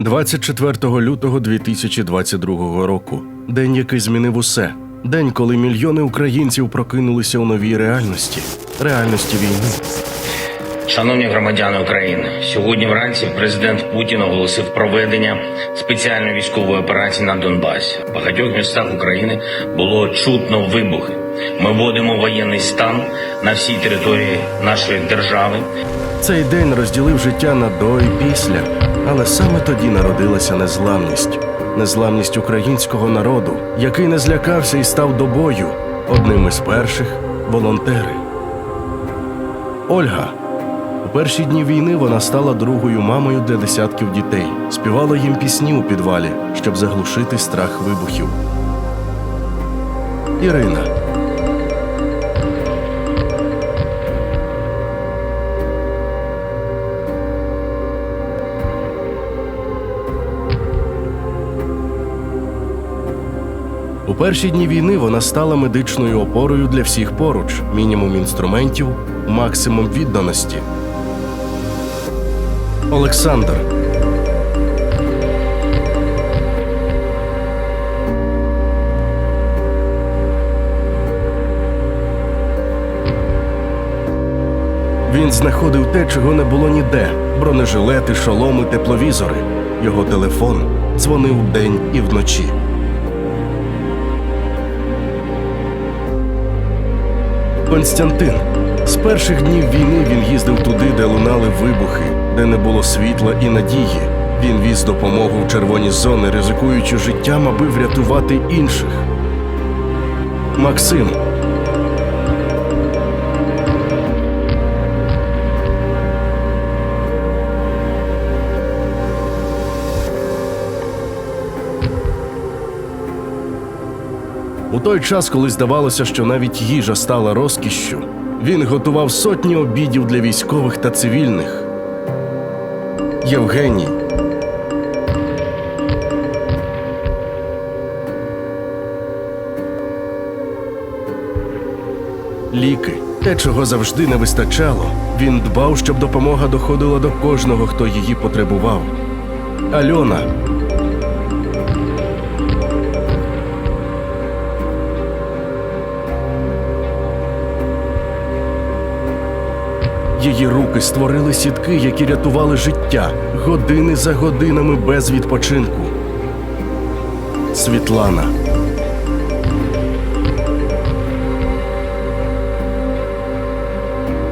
24 лютого 2022 року. День, який змінив усе. День, коли мільйони українців прокинулися у новій реальності реальності війни. Шановні громадяни України, сьогодні вранці президент Путін оголосив проведення спеціальної військової операції на Донбасі. В багатьох містах України було чутно вибухи. Ми вводимо воєнний стан на всій території нашої держави. Цей день розділив життя на до і після, але саме тоді народилася незламність. Незламність українського народу, який не злякався і став до бою. Одним із перших волонтери. Ольга. У перші дні війни вона стала другою мамою для десятків дітей, співала їм пісні у підвалі, щоб заглушити страх вибухів. Ірина. У перші дні війни вона стала медичною опорою для всіх поруч, мінімум інструментів, максимум відданості. Олександр. Він знаходив те, чого не було ніде: бронежилети, шоломи, тепловізори. Його телефон дзвонив вдень і вночі. Константин. З перших днів війни він їздив туди, де лунали вибухи, де не було світла і надії. Він віз допомогу в червоні зони, ризикуючи життям, аби врятувати інших. Максим. У той час, коли здавалося, що навіть їжа стала розкішшю, він готував сотні обідів для військових та цивільних. Євгеній. Ліки, те, чого завжди не вистачало. Він дбав, щоб допомога доходила до кожного, хто її потребував. Альона. Її руки створили сітки, які рятували життя години за годинами без відпочинку. Світлана.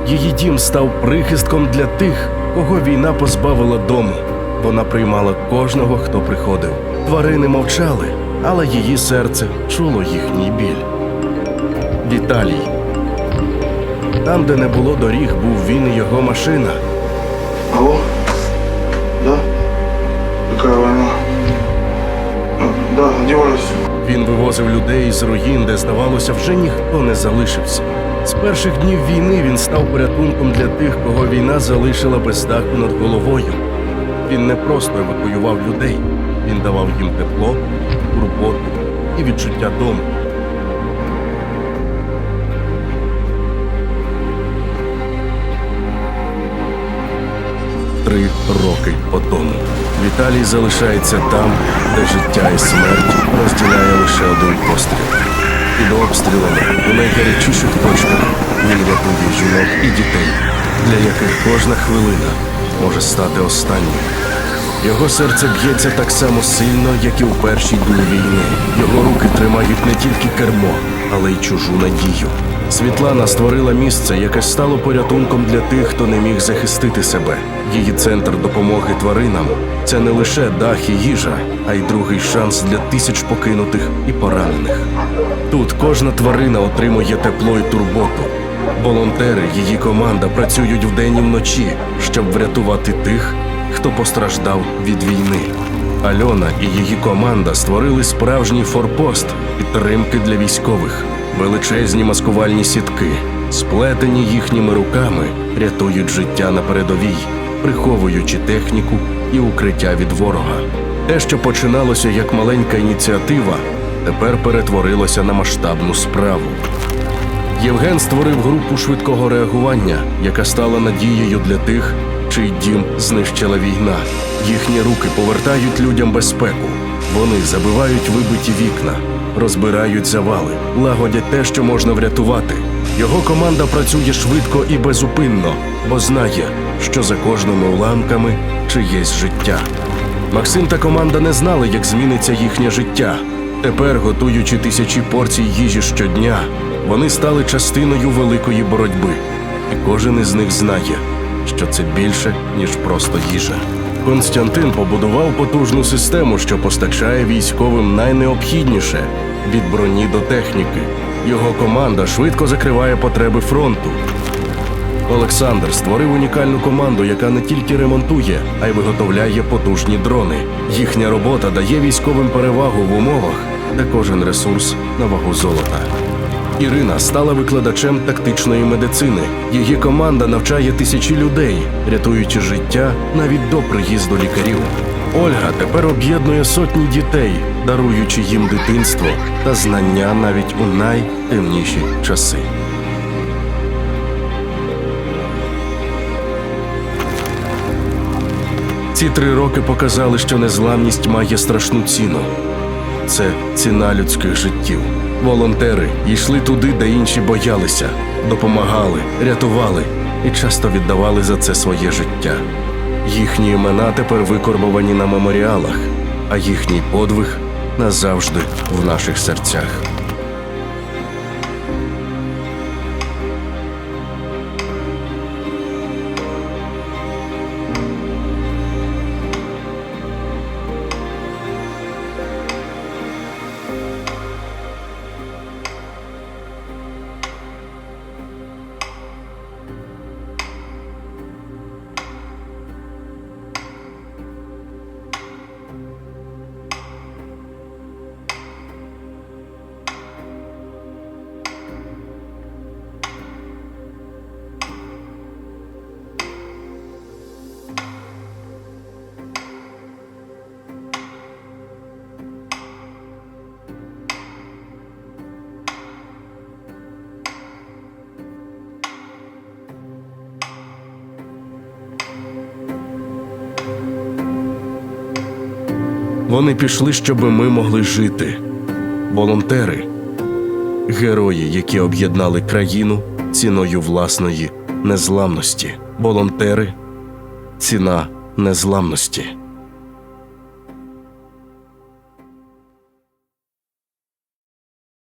Її дім став прихистком для тих, кого війна позбавила дому. Вона приймала кожного, хто приходив. Тварини мовчали, але її серце чуло їхній біль. Віталій. Там, де не було доріг, був він і його машина. Алло? Да? Какая война? А, Да, где Він вивозив людей із руїн, де, здавалося, вже ніхто не залишився. З перших днів війни він став порятунком для тих, кого війна залишила без даху над головою. Він не просто евакуював людей, він давав їм тепло, турботу і відчуття дому. Три роки по тому. Віталій залишається там, де життя і смерть розділяє лише один постріл. Під обстрілами у найгарячіших точках він рятує жінок і дітей, для яких кожна хвилина може стати останньою. Його серце б'ється так само сильно, як і у перші дні війни. Його руки тримають не тільки кермо, але й чужу надію. Світлана створила місце, яке стало порятунком для тих, хто не міг захистити себе. Її центр допомоги тваринам це не лише дах і їжа, а й другий шанс для тисяч покинутих і поранених. Тут кожна тварина отримує тепло і турботу. Волонтери, її команда працюють вдень і вночі, щоб врятувати тих, хто постраждав від війни. Альона і її команда створили справжній форпост підтримки для військових. Величезні маскувальні сітки, сплетені їхніми руками, рятують життя на передовій, приховуючи техніку і укриття від ворога. Те, що починалося як маленька ініціатива, тепер перетворилося на масштабну справу. Євген створив групу швидкого реагування, яка стала надією для тих, чий дім знищила війна. Їхні руки повертають людям безпеку. Вони забивають вибиті вікна, розбирають завали, лагодять те, що можна врятувати. Його команда працює швидко і безупинно, бо знає, що за кожними уламками чиєсь життя. Максим та команда не знали, як зміниться їхнє життя. Тепер, готуючи тисячі порцій їжі щодня, вони стали частиною великої боротьби. І кожен із них знає, що це більше, ніж просто їжа. Константин побудував потужну систему, що постачає військовим найнеобхідніше від броні до техніки. Його команда швидко закриває потреби фронту. Олександр створив унікальну команду, яка не тільки ремонтує, а й виготовляє потужні дрони. Їхня робота дає військовим перевагу в умовах, де кожен ресурс на вагу золота. Ірина стала викладачем тактичної медицини. Її команда навчає тисячі людей, рятуючи життя навіть до приїзду лікарів. Ольга тепер об'єднує сотні дітей, даруючи їм дитинство та знання навіть у найтемніші часи. Ці три роки показали, що незламність має страшну ціну. Це ціна людських життів. Волонтери йшли туди, де інші боялися, допомагали, рятували і часто віддавали за це своє життя. Їхні імена тепер викорбовані на меморіалах, а їхній подвиг назавжди в наших серцях. Вони пішли, щоб ми могли жити. Волонтери, герої, які об'єднали країну ціною власної незламності. Волонтери ціна незламності.